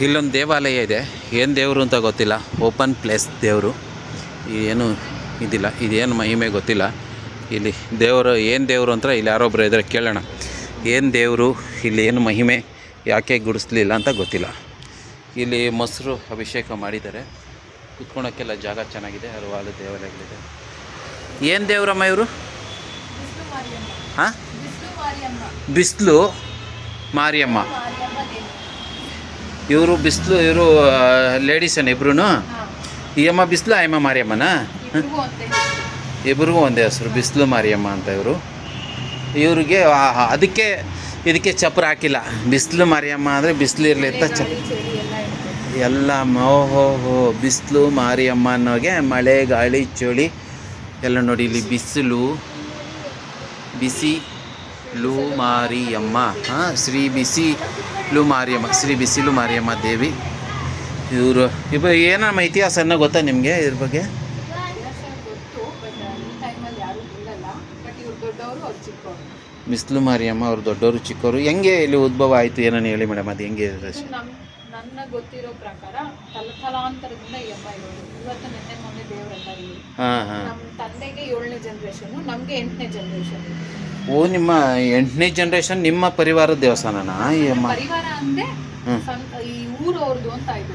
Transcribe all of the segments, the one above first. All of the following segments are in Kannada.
ಇಲ್ಲೊಂದು ದೇವಾಲಯ ಇದೆ. ಏನು ದೇವರು ಅಂತ ಗೊತ್ತಿಲ್ಲ. ಓಪನ್ ಪ್ಲೇಸ್ ದೇವರು. ಏನು ಇದಿಲ್ಲ. ಇದೇನು ಮಹಿಮೆ ಗೊತ್ತಿಲ್ಲ. ಇಲ್ಲಿ ದೇವರು ಏನು ದೇವರು ಅಂತ ಇಲ್ಲಿ ಯಾರೊಬ್ಬರು ಇದ್ದಾರೆ ಕೇಳೋಣ. ಏನು ದೇವರು ಇಲ್ಲಿ ಏನು ಮಹಿಮೆ ಯಾಕೆ ಗುಡಿಸ್ಲಿಲ್ಲ ಅಂತ ಗೊತ್ತಿಲ್ಲ. ಇಲ್ಲಿ ಮೊಸರು ಅಭಿಷೇಕ ಮಾಡಿದ್ದಾರೆ. ಕುತ್ಕೊಳಕ್ಕೆಲ್ಲ ಜಾಗ ಚೆನ್ನಾಗಿದೆ ಹಲವಾರು ದೇವಾಲಯಗಳಿದೆ. ಏನು ದೇವರಮ್ಮ ಇವರು? ಹಾಂ? ಬಿಸಿಲು ಮಾರಿಯಮ್ಮ. ಇವರು ಬಿಸಿಲು ಇವರು ಲೇಡೀಸನ್ ಇಬ್ರು ಈ ಅಮ್ಮ ಬಿಸಿಲು ಆಯಮ್ಮ ಮಾರಿಯಮ್ಮನ? ಇಬ್ರಿಗೂ ಒಂದೇ ಹೆಸರು. ಬಿಸಿಲು ಮಾರಿಯಮ್ಮ ಅಂತ ಇವರು. ಇವ್ರಿಗೆ ಅದಕ್ಕೆ ಇದಕ್ಕೆ ಚಪ್ರ ಹಾಕಿಲ್ಲ. ಬಿಸಿಲು ಮಾರಿಯಮ್ಮ ಅಂದರೆ ಬಿಸಿಲು ಇರಲಿ ಅಂತ ಚ ಎಲ್ಲ ಮೋಹೋ ಹೋ ಬಿಸಿಲು ಮಾರಿಯಮ್ಮ ಅನ್ನೋಗೆ ಮಳೆ ಗಾಳಿ ಚಳಿ ಎಲ್ಲ ನೋಡಿ ಇಲ್ಲಿ ಬಿಸಿಲು. ಬಿಸಿ ಲೂ ಮಾರಿಯಮ್ಮ. ಹಾಂ ಶ್ರೀ ಬಿಸಿಲು ಮಾರಿಯಮ್ಮ ಶ್ರೀ ಬಿಸಿಲು ಮಾರಿಯಮ್ಮ ದೇವಿ. ಇವರು ಇವ ನಮ್ಮ ಇತಿಹಾಸ ಅನ್ನೋ ಗೊತ್ತಾ ನಿಮಗೆ ಇದ್ರ ಬಗ್ಗೆ? ಬಿಸಿಲು ಮಾರಿಯಮ್ಮ ಅವ್ರು ದೊಡ್ಡವರು ಚಿಕ್ಕವರು. ಹೆಂಗೆ ಇಲ್ಲಿ ಉದ್ಭವ ಆಯಿತು? ಏನನ್ನು ಹೇಳಿ ಮೇಡಮ್ ಅದು ಹೆಂಗೆ ನನ್ನ ಗೊತ್ತಿರೋ ಪ್ರಕಾರ ತಲತಲಾಂತರದಿಂದ ಈ ಅಮ್ಮ ಇರೋದು. ಇವತ್ತು ನಿನ್ನೆ ಮೊನ್ನೆ ದೇವರೆಲ್ಲ ಇವರು ಹಾಂ ಹಾಂ. ನಮ್ಮ ತಂದೆಗೆ ಏಳನೇ ಜನ್ರೇಷನ್ ನಮಗೆ ಎಂಟನೇ ಜನ್ರೇಷನ್ ಓ ನಿಮ್ಮ ಎಂಟನೇ ಜನರೇಷನ್ ನಿಮ್ಮ ಪರಿವಾರದ ದೇವಸ್ಥಾನನಾ? ಈ ಅಮ್ಮ. ಪರಿವಾರ ಅಂದ್ರೆ. ಈ ಊರವ್ರದ್ದು ಅಂತ ಇದು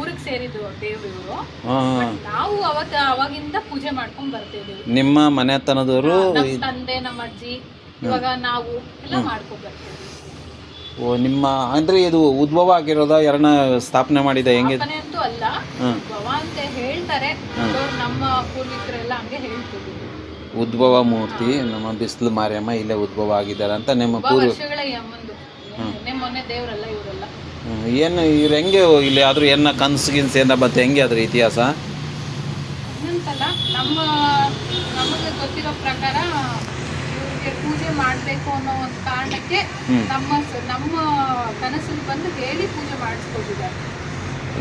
ಊರಿಗೆ ಸೇರಿದ್ದು ದೇವ್ರು ಇವರು. ಹಾಂ ನಾವು ಅವತ್ತ ಅವಾಗಿಂದ ಪೂಜೆ ಮಾಡ್ಕೊಂಡ್ ಬರ್ತಿದೀವಿ ನಿಮ್ಮ ಮನೆತನದವರು ನಮ್ಮ ತಂದೆ ನಮ್ಮ ಅಜ್ಜಿ ಇವಾಗ ನಾವು ಎಲ್ಲ ಮಾಡ್ಕೊಂಡ್ ಬರ್ತೀವಿ ಓ ನಿಮ್ಮ ಅಂದರೆ ಇದು ಉದ್ಭವ ಆಗಿರೋದ? ಯಾರನ್ನ ಸ್ಥಾಪನೆ ಮಾಡಿದ? ಹೆಂಗೆ? ಮನೆ ಅಂತೂ ಅಲ್ಲ. ಹಾಂ ಭವ ಅಂತ ಹೇಳ್ತಾರೆ. ದೊಡ್ಡೋರು ನಮ್ಮ ಪೂರ್ವಿಕರೆಲ್ಲ ಹಂಗೆ ಹೇಳ್ತಿದ್ವಿ ಉದ್ಭವ ಮೂರ್ತಿ ನಮ್ಮ ಬಿಸಿಲು ಮಾರಿಯಮ್ಮ ಇಲ್ಲೇ ಉದ್ಭವ ಆಗಿದ್ದಾರೆ ಅಂತ ನಿಮ್ಮ ಪೂರ್ವ ಮೊನ್ನೆ ದೇವರೆಲ್ಲ ಇವರೆಲ್ಲ. ಏನು ಇವ್ರು ಹೆಂಗೆ ಇಲ್ಲಿ ಆದರೂ ಏನ ಕನ್ಸು ಗಿನ್ಸು ಏನ ಬತ್ತೆ ಹೆಂಗೆ ಅದ್ರ ಇತಿಹಾಸ? ಅಂತಲ್ಲ ನಮ್ಮ ನಮಗೆ ಗೊತ್ತಿರೋ ಪ್ರಕಾರ ಇವ್ರಿಗೆ ಪೂಜೆ ಮಾಡಬೇಕು ಅನ್ನೋ ಒಂದು ಕಾರಣಕ್ಕೆ ನಮ್ಮ ನಮ್ಮ ಕನಸಲ್ಲಿ ಬಂದು ಹೇಳಿ ಪೂಜೆ ಮಾಡಿಸ್ಕೊಂಡಿದ್ದಾರೆ.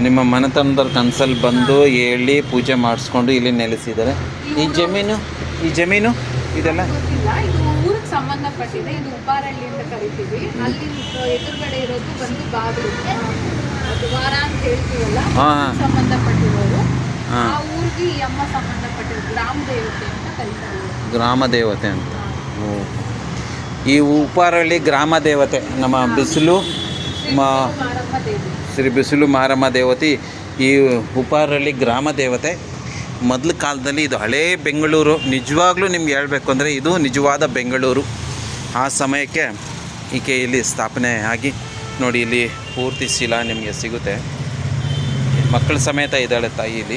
ನಿಮ್ಮ ಮನೆತನದವ್ರ ಕನ್ಸಲ್ಲಿ ಬಂದು ಹೇಳಿ ಪೂಜೆ ಮಾಡಿಸ್ಕೊಂಡು ಇಲ್ಲಿ ನೆಲೆಸಿದ್ದಾರೆ. ಈ ಜಮೀನು? ಈ ಜಮೀನು ಇದೆಲ್ಲ? ಗೊತ್ತಿಲ್ಲ. ಇದು ಊರಿಗೆ ಸಂಬಂಧಪಟ್ಟಿದೆ. ಇದು ಉಪ್ಪಾರಳ್ಳಿ ಅಂತ ಕರಿತೀವಿ. ಅಲ್ಲಿ ಎದುರುಗಡೆ ಇರೋದು ಬಂದು ಬಾಗಿಲು. ಅದು ವಾರ ಅಂತ ಹೇಳ್ತೀವಲ್ಲ? ಹಾಂ ಸಂಬಂಧಪಟ್ಟಿರೋರು. ಹಾ. ಆ ಊರಿಗೆ ಈ ಅಮ್ಮ ಸಂಬಂಧಪಟ್ಟಿರೋ ಗ್ರಾಮ ದೇವತೆ ಅಂತ ಕರೀತಾರೆ. ಗ್ರಾಮ ದೇವತೆ ಅಂತ. ಓ. ಈ ಉಪಾರಳ್ಳಿ ಗ್ರಾಮ ದೇವತೆ ನಮ್ಮ ಬಿಸಿಲು ಶ್ರೀ ಮಾ ಮಾರಮ್ಮ ದೇವಿ. ಶ್ರೀ ಬಿಸಿಲು ಮಾರಮ್ಮ ದೇವತೆ ಈ ಉಪಾರಳ್ಳಿ ಗ್ರಾಮ ದೇವತೆ ಮೊದಲ ಕಾಲದಲ್ಲಿ ಇದು ಹಳೇ ಬೆಂಗಳೂರು. ನಿಜವಾಗ್ಲೂ ನಿಮ್ಗೆ ಹೇಳಬೇಕು ಅಂದರೆ ಇದು ನಿಜವಾದ ಬೆಂಗಳೂರು. ಆ ಸಮಯಕ್ಕೆ ಈಕೆ ಇಲ್ಲಿ ಸ್ಥಾಪನೆ ಆಗಿ ನೋಡಿ ಇಲ್ಲಿ ಪೂರ್ತಿ ಶಿಲಾ ನಿಮಗೆ ಸಿಗುತ್ತೆ. ಮಕ್ಕಳ ಸಮೇತ ಇದ್ದಾಳೆ ತಾಯಿ ಇಲ್ಲಿ.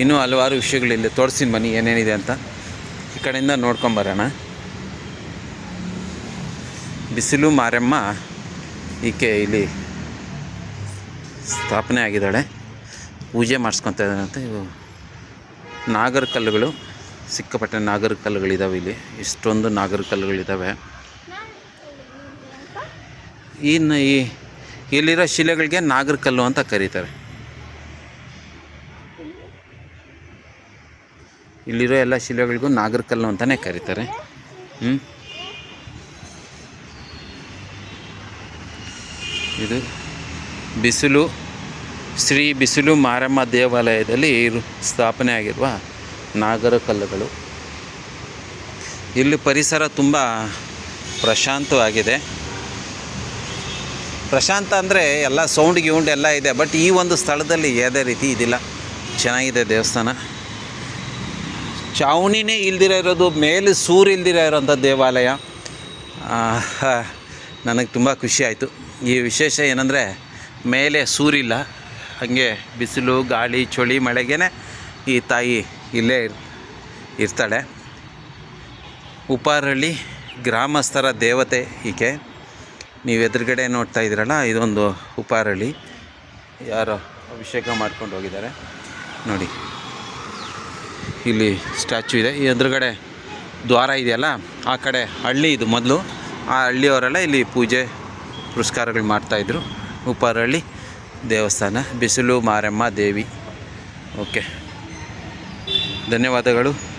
ಇನ್ನು- ಹಲವಾರು ವಿಷಯಗಳಿಲ್ಲಿ ತೋರಿಸಿನ ಬನ್ನಿ, ಏನೇನಿದೆ ಅಂತ. ಈ ಕಡೆಯಿಂದ ನೋಡ್ಕೊಂಬರೋಣ ಬಿಸಿಲು ಮಾರಮ್ಮ ಈಕೆ ಇಲ್ಲಿ ಸ್ಥಾಪನೆ ಆಗಿದ್ದಾಳೆ. ಪೂಜೆ ಮಾಡಿಸ್ಕೊತ ಇದ್ದಾರಂತೆ ಇವು ನಾಗರ ಕಲ್ಲುಗಳು, ಸಿಕ್ಕಾಪಟ್ಟೆ ನಾಗರ ಕಲ್ಲುಗಳಿದ್ದಾವೆ ಇಲ್ಲಿ. ಇಷ್ಟೊಂದು ನಾಗರ ಕಲ್ಲುಗಳಿದ್ದಾವೆ ಇನ್ನು ಈ ಇಲ್ಲಿರೋ ಶಿಲೆಗಳಿಗೆ ನಾಗರ ಕಲ್ಲು ಅಂತ ಕರೀತಾರೆ. ಇಲ್ಲಿರೋ ಎಲ್ಲ ಶಿಲೆಗಳಿಗೂ ನಾಗರ ಕಲ್ಲು ಅಂತಲೇ ಕರೀತಾರೆ. ಹ್ಞೂ ಇದು ಬಿಸಿಲು, ಶ್ರೀ ಬಿಸಿಲು ಮಾರಮ್ಮ ದೇವಾಲಯದಲ್ಲಿ ಸ್ಥಾಪನೆ ಆಗಿರುವ ನಾಗರ ಕಲ್ಲುಗಳು. ಇಲ್ಲಿ ಪರಿಸರ ತುಂಬ ಪ್ರಶಾಂತವಾಗಿದೆ. ಪ್ರಶಾಂತ ಅಂದರೆ ಎಲ್ಲ ಸೌಂಡ್ ಗಿೌಂಡ್ ಎಲ್ಲ ಇದೆ, ಬಟ್ ಈ ಒಂದು ಸ್ಥಳದಲ್ಲಿ ಯಾವುದೇ ರೀತಿ ಇದಿಲ್ಲ. ಚೆನ್ನಾಗಿದೆ ದೇವಸ್ಥಾನ. ಚಾವಣಿನೇ ಇಲ್ದಿರೋ ಇರೋದು, ಮೇಲೆ ಸೂರು ಇಲ್ದಿರೋ ಇರೋಂಥ ದೇವಾಲಯ. ನನಗೆ ತುಂಬ ಖುಷಿ ಆಯಿತು. ಈ ವಿಶೇಷ ಏನಂದರೆ ಮೇಲೆ ಸೂರಿಲ್ಲ. ಹಾಗೆ ಬಿಸಿಲು, ಗಾಳಿ, ಚಳಿ ಮಳೆಗೇ ಈ ತಾಯಿ ಇಲ್ಲೇ ಇರ್- ಇರ್ತಾಳೆ. ಉಪಾರಳ್ಳಿ ಗ್ರಾಮಸ್ಥರ ದೇವತೆ ಈಕೆ. ನೀವು ಎದುರುಗಡೆ ನೋಡ್ತಾ ಇದ್ದೀರಲ್ಲ ಇದೊಂದು ಉಪಾರಳ್ಳಿ ಯಾರೋ ಅಭಿಷೇಕ ಮಾಡ್ಕೊಂಡು ಹೋಗಿದ್ದಾರೆ. ನೋಡಿ. ಇಲ್ಲಿ ಸ್ಟ್ಯಾಚು ಇದೆ. ಈ ಎದುರುಗಡೆ ದ್ವಾರ ಇದೆಯಲ್ಲ, ಆ ಕಡೆ ಹಳ್ಳಿ ಇದು ಮೊದಲು. ಆ ಹಳ್ಳಿಯವರೆಲ್ಲ ಇಲ್ಲಿ ಪೂಜೆ ಪುರಸ್ಕಾರಗಳು ಮಾಡ್ತಾಯಿದ್ರು ಉಪ್ಪಾರಹಳ್ಳಿ ದೇವಸ್ಥಾನ ಬಿಸಿಲು ಮಾರಮ್ಮ ದೇವಿ. ಓಕೆ ಧನ್ಯವಾದಗಳು.